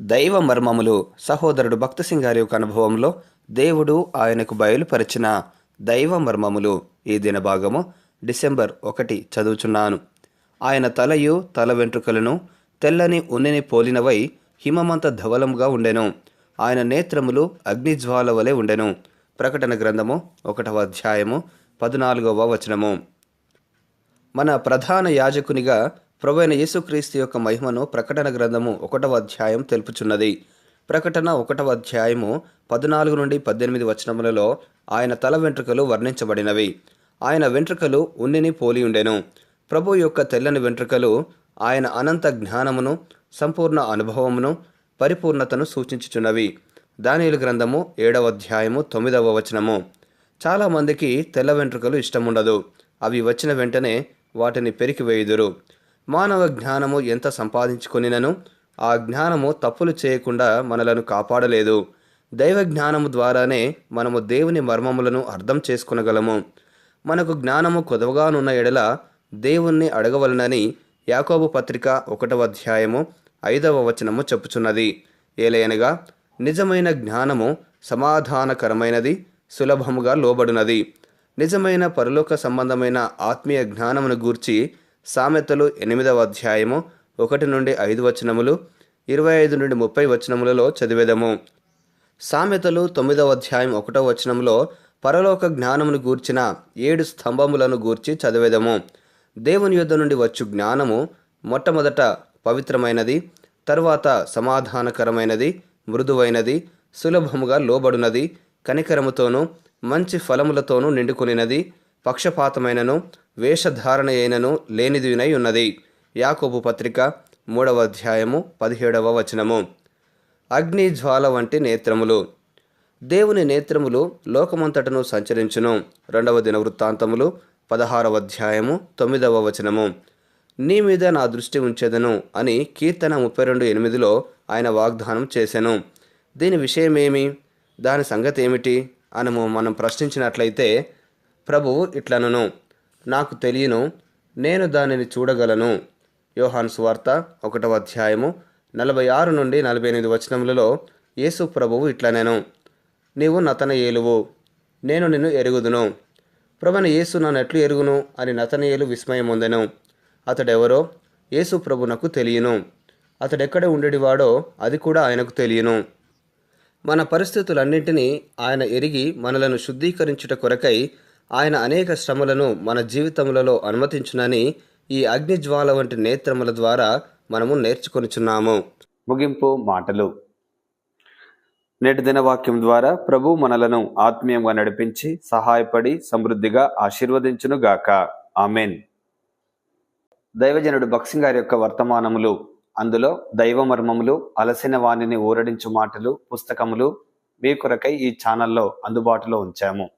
దైవ మర్మములు సహోదరుడు భక్తసింగ్ గారి యొక్క అనుభవంలో దేవుడు ఆయనకు బయలుపరిచిన దైవ మర్మములు ఈ దిన భాగము డిసెంబర్ ఒకటి చదువుచున్నాను. ఆయన తలయు తల వెంట్రుకలను తెల్లని ఉన్నిని పోలినవై హిమమంత ధవలముగా ఉండెను. ఆయన నేత్రములు అగ్నిజ్వాల వలె ఉండెను. ప్రకటన గ్రంథము ఒకటవ అధ్యాయము పద్నాలుగవ వచనము. మన ప్రధాన యాజకునిగా ప్రభైన యేసుక్రీస్తు యొక్క మహిమను ప్రకటన గ్రంథము ఒకటవ అధ్యాయం తెలుపుచున్నది. ప్రకటన ఒకటవ అధ్యాయము పద్నాలుగు నుండి పద్దెనిమిది వచనములలో ఆయన తల వెంట్రుకలు వర్ణించబడినవి. ఆయన వెంట్రుకలు ఉన్నిని పోలి ఉండెను. ప్రభు యొక్క తెల్లని వెంట్రుకలు ఆయన అనంత జ్ఞానమును సంపూర్ణ అనుభవమును పరిపూర్ణతను సూచించుచున్నవి. దానియులు గ్రంథము ఏడవ అధ్యాయము తొమ్మిదవ వచనము. చాలామందికి తెల్ల వెంట్రుకలు ఇష్టముండదు. అవి వచ్చిన వెంటనే వాటిని పెరికివేయుదురు. మానవ జ్ఞానము ఎంత సంపాదించుకొనినను ఆ జ్ఞానము తప్పులు చేయకుండా మనలను కాపాడలేదు. దైవ జ్ఞానము ద్వారానే మనము దేవుని మర్మములను అర్థం చేసుకునగలము. మనకు జ్ఞానము కొదవగానున్న ఎడల దేవుణ్ణి అడగవలనని యాకోబు పత్రిక ఒకటవ అధ్యాయము ఐదవ వచనము చెప్పుచున్నది. ఏలయనగా నిజమైన జ్ఞానము సమాధానకరమైనది సులభముగా లోబడునది. నిజమైన పరలోక సంబంధమైన ఆత్మీయ జ్ఞానమును గూర్చి సామెతలు ఎనిమిదవ అధ్యాయము ఒకటి నుండి ఐదు వచనములు ఇరవై ఐదు నుండి ముప్పై వచనములలో చదివేదము. సామెతలు తొమ్మిదవ అధ్యాయం ఒకటవ వచనంలో పరలోక జ్ఞానమును గూర్చిన ఏడు స్తంభములను గూర్చి చదివేదము. దేవుని యుద్ధ నుండి వచ్చు జ్ఞానము మొట్టమొదట పవిత్రమైనది తరువాత సమాధానకరమైనది మృదువైనది సులభముగా లోబడునది కనికరముతోనూ మంచి ఫలములతోనూ నిండుకొనినది పక్షపాతమైనను వేషధారణ అయినను లేనిదినై ఉన్నది. యాకోబు పత్రిక మూడవ అధ్యాయము పదిహేడవ వచనము. అగ్ని జ్వాల వంటి నేత్రములు. దేవుని నేత్రములు లోకమంతటను సంచరించును. రెండవ దిన వృత్తాంతములు పదహారవ అధ్యాయము తొమ్మిదవ వచనము. నీ మీద నా దృష్టి ఉంచెదను అని కీర్తన ముప్పై రెండు ఎనిమిదిలో ఆయన వాగ్దానం చేశాను దీని విషయమేమి? దాని సంగతి ఏమిటి అనము మనం ప్రశ్నించినట్లయితే ప్రభువు ఇట్లనను నాకు తెలియను నేను దానిని చూడగలను. యోహాన్ సువార్త ఒకటవ అధ్యాయము నలభై ఆరు నుండి నలభై ఎనిమిది వచనములలో యేసు ప్రభువు ఇట్లనెను నీవు నతన ఏలువు నేను నిన్ను ఎరుగుదును. ప్రభుని యేసు నన్ను ఎట్లు ఎరుగును? అని నతనయేలు విస్మయం ఉందెను అతడెవరో యేసు ప్రభునకు తెలియను. అతడెక్కడ ఉండేవాడో అది కూడా ఆయనకు తెలియను. మన పరిస్థితులన్నింటినీ ఆయన ఎరిగి మనలను శుద్ధీకరించుట కొరకై ఆయన అనేక శ్రమలను మన జీవితములలో అనుమతించునని ఈ అగ్నిజ్వాల వంటి నేత్రముల ద్వారా మనము నేర్చుకొనుచున్నాము. ముగింపు మాటలు. నేటి దినవాక్యం ద్వారా ప్రభు మనలను ఆత్మీయంగా నడిపించి సహాయపడి సమృద్ధిగా ఆశీర్వదించును గాక ఆమెన్. దైవజనుడు బక్సింగ్ గారి యొక్క వర్తమానములు అందులో దైవ మర్మములు అలసిన వాణిని ఊరడించు మాటలు పుస్తకములు మీ కొరకై ఈ ఛానల్లో అందుబాటులో ఉంచాము.